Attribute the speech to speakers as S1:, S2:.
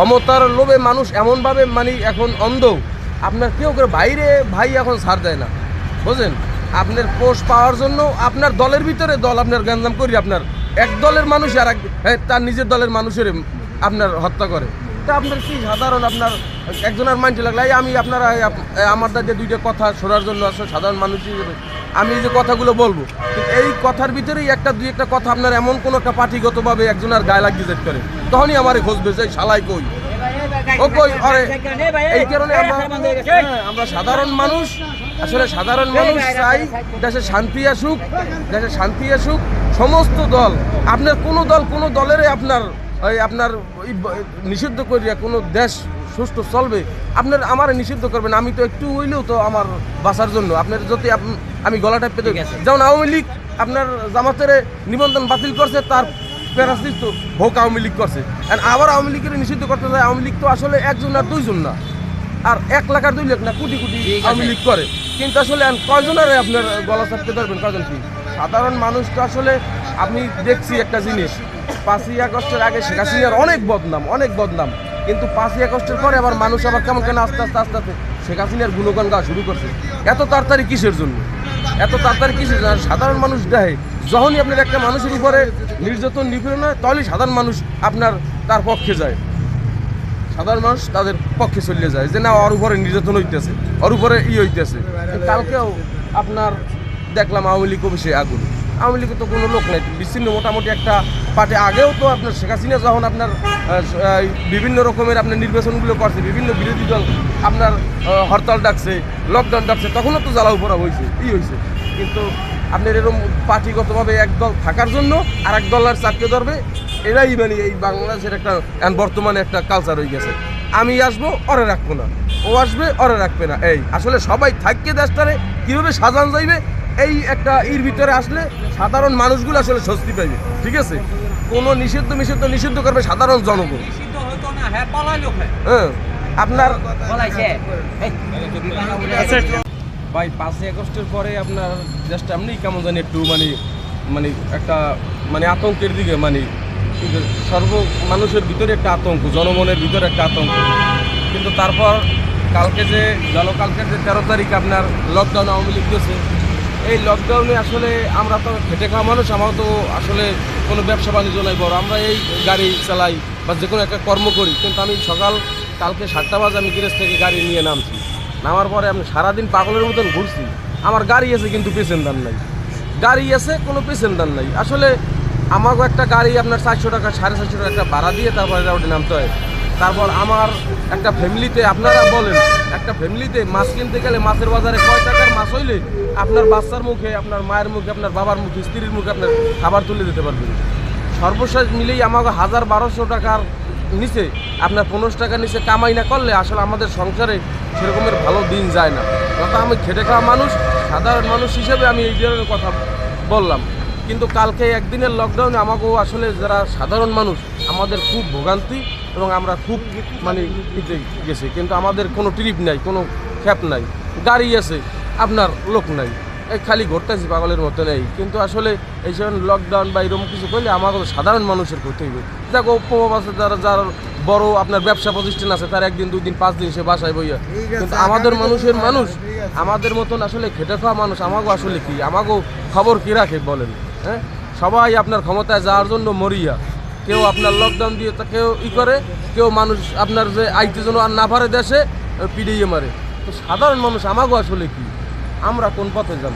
S1: ক্ষমতার লোভে মানুষ এমনভাবে মানে এখন অন্ধ। আপনার কেউ কেউ বাইরে ভাই এখন ছাড় দেয় না। বুঝলেন? আপনার পোস্ট পাওয়ার জন্য আপনার দলের ভিতরে দল আপনার গ্যাঞ্জাম করি আপনার। এক দলের মানুষ আর এক হ্যাঁ, তার নিজের দলের মানুষের আপনার হত্যা করে। তা আপনার কি সাধারণ আপনার একজনের মাইন্ডে লাগলে এই আমি আপনারা আমার যে দুইটা কথা শোনার জন্য আসলে সাধারণ মানুষ হিসেবে আমি যে কথাগুলো বলব। এই কথার ভিতরেই একটা দুই একটা কথা আপনার এমন কোনো একটা পার্টিগতভাবে একজনের গায়ে লাগিয়ে যেতে পারে। তখনই আমার খোঁজবে যে শালাই কই? ও কই? আরে এই কারণে আমরা হ্যাঁ, সাধারণ মানুষ। আসলে সাধারণ মানুষ চাই দেশে শান্তি আসুক দেশে শান্তি আসুক সমস্ত দল। আপনার কোনো দল কোনো দলেরই আপনার ওই আপনার নিষিদ্ধ করিয়া কোনো দেশ সুষ্ঠু চলবে। আপনার আমার নিষিদ্ধ করবেন আমি তো একটু হইলেও তো আমার বাঁচার জন্য। আপনার যদি আমি গলাটা পেতে যেমন আওয়ামী লীগ আপনার জামাতের নিবন্ধন বাতিল করছে তার প্যারাসিস তো ভোক আওয়ামী লীগ করছে। আর আবার আওয়ামী লীগের নিষিদ্ধ করতে যায় আওয়ামী লীগ তো আসলে একজন আর দুইজন না। আর এক লাখ আর দুই লাখ না কোটি কোটি আওয়ামী লীগ করে। কিন্তু আসলে কয়জনের আপনার গলা চাপতে পারবেন কয়জন কি? সাধারণ মানুষ তো আসলে আমি দেখছি একটা জিনিস। পাঁচই আগস্টের আগে শেখ হাসিনার অনেক বদনাম অনেক বদনাম। কিন্তু পাঁচই আগস্টের পরে আবার মানুষ আবার কেমন কেন আস্তে আস্তে আস্তে আস্তে শেখ হাসিনার গুণগান গাওয়া শুরু করছে। এত তাড়াতাড়ি কিসের জন্য? এত তাড়াতাড়ি কিসের জন্য? সাধারণ মানুষ দেয় যখনই আপনার একটা মানুষের উপরে নির্যাতন নিপীড়ন হয় তাহলেই সাধারণ মানুষ আপনার, তার পক্ষে যায়। সাধারণ মানুষ তাদের পক্ষে চলে যায় যে, না, ওর উপরে নির্যাতন হইতেছে, ওর উপরে ই হইতেছে। কালকেও আপনার দেখলাম আওয়ামী লীগ অফিসে আগুন। আওয়ামী লীগে তো কোনো লোক নাই। বিচ্ছিন্ন মোটামুটি একটা পার্টি আগেও তো আপনার শেখ হাসিনা যখন আপনার বিভিন্ন রকমের আপনার নির্বাচনগুলো করছে, বিভিন্ন বিরোধী দল আপনার হরতাল ডাকছে লকডাউন ডাকছে, তখনও তো জ্বালাও পড়া হয়েছে ই হয়েছে কিন্তু আপনার এরকম পার্টিগতভাবে এক দল থাকার জন্য আর এক দল আর চাকরি ধরবে এরাই মানে এই বাংলাদেশের একটা বর্তমানে একটা কালচার হয়ে গেছে। আমি আসব অরে রাখব না। ও আসবে অরে রাখবে না। এই আসলে সবাই থাককে দেশটারে কীভাবে সাজান যাইবে এই একটা ইর ভিতরে আসলে সাধারণ মানুষগুলো আসলে স্বস্তি পাইবে ঠিক আছে? কোনো নিষিদ্ধ নিষিদ্ধ নিষিদ্ধ করবে সাধারণ জনগণ।
S2: হ্যাঁ খায়
S1: হ্যাঁ। আপনার ভাই, পাঁচই আগস্টের পরে আপনার জাস্ট এমনি কেমন জানি একটু মানে মানে একটা মানে আতঙ্কের দিকে মানে সর্ব মানুষের ভিতরে একটা আতঙ্ক জনমনের ভিতরে একটা আতঙ্ক। কিন্তু তারপর কালকে যে গেল কালকের যে তেরো তারিখ আপনার লকডাউন আওয়ামী লীগ দিয়েছে, এই লকডাউনে আসলে আমরা তো খেটে খাওয়া মানুষ আমরা তো আসলে কোনো ব্যবসা বাণিজ্য নাই বড়, আমরা এই গাড়ি চালাই বা যে কোনো একটা কর্ম করি। কিন্তু আমি সকাল, কালকে সাতটা বাজে আমি গ্যারেজ থেকে গাড়ি নিয়ে নামছি। নামার পরে আমি সারাদিন পাগলের মতন ঘুরছি। আমার গাড়ি আছে কিন্তু পেসেন্টার নাই। গাড়ি আছে, কোনো পেসেন্টার নাই। আসলে আমাকে একটা গাড়ি আপনার চারশো টাকা, সাড়ে চারশো টাকা একটা ভাড়া দিয়ে তারপরে রাউডে নামতে হয়। তারপর আমার একটা ফ্যামিলিতে আপনারা বলেন, একটা ফ্যামিলিতে মাছ কিনতে গেলে মাছের বাজারে কয় টাকার মাছ হইলে আপনার বাচ্চার মুখে, আপনার মায়ের মুখে, আপনার বাবার মুখে, স্ত্রীর মুখে আপনার খাবার তুলে দিতে পারবেন। সর্বশেষ মিলেই আমাকে হাজার বারোশো টাকার নিচে আপনার পনেরোশো টাকার নিচে কামাই না করলে আসলে আমাদের সংসারে সেরকমের ভালো দিন যায় না। কথা আমি খেটে খাওয়া মানুষ, সাধারণ মানুষ হিসেবে আমি এই ধরনের কথা বললাম। কিন্তু কালকে একদিনের লকডাউনে আমাকেও আসলে যারা সাধারণ মানুষ, আমাদের খুব ভোগান্তি এবং আমরা খুব মানে ইতে গেছি। কিন্তু আমাদের কোনো ট্রিপ নাই, কোনো খ্যাপ নাই। গাড়ি আছে, আপনার লোক নাই। এই খালি ঘুরতেছি, পাগলের মতো নেই। কিন্তু আসলে এই সময় লকডাউন বা এরকম কিছু করলে আমাকে সাধারণ মানুষের করতে হইবে দেখো আছে, যারা যারা বড় আপনার ব্যবসা প্রতিষ্ঠান আছে তার একদিন দুই দিন পাঁচ দিন সে বাসায় বইয়া। কিন্তু আমাদের মানুষের মানুষ আমাদের মতন আসলে খেটে খাওয়া মানুষ আমাকেও আসলে কি? আমাকেও খবর কি রাখে বলেন? হ্যাঁ? সবাই আপনার ক্ষমতায় যাওয়ার জন্য মরিয়া। কেউ আপনার লকডাউন দিয়ে তা কেউ ই করে কেউ মানুষ আপনার যে আইতে জন্য আর না পারে দেশে পিডিয়ে মারে। তো সাধারণ মানুষ আমাকেও আসলে কি? আমরা কোন পথে যাব?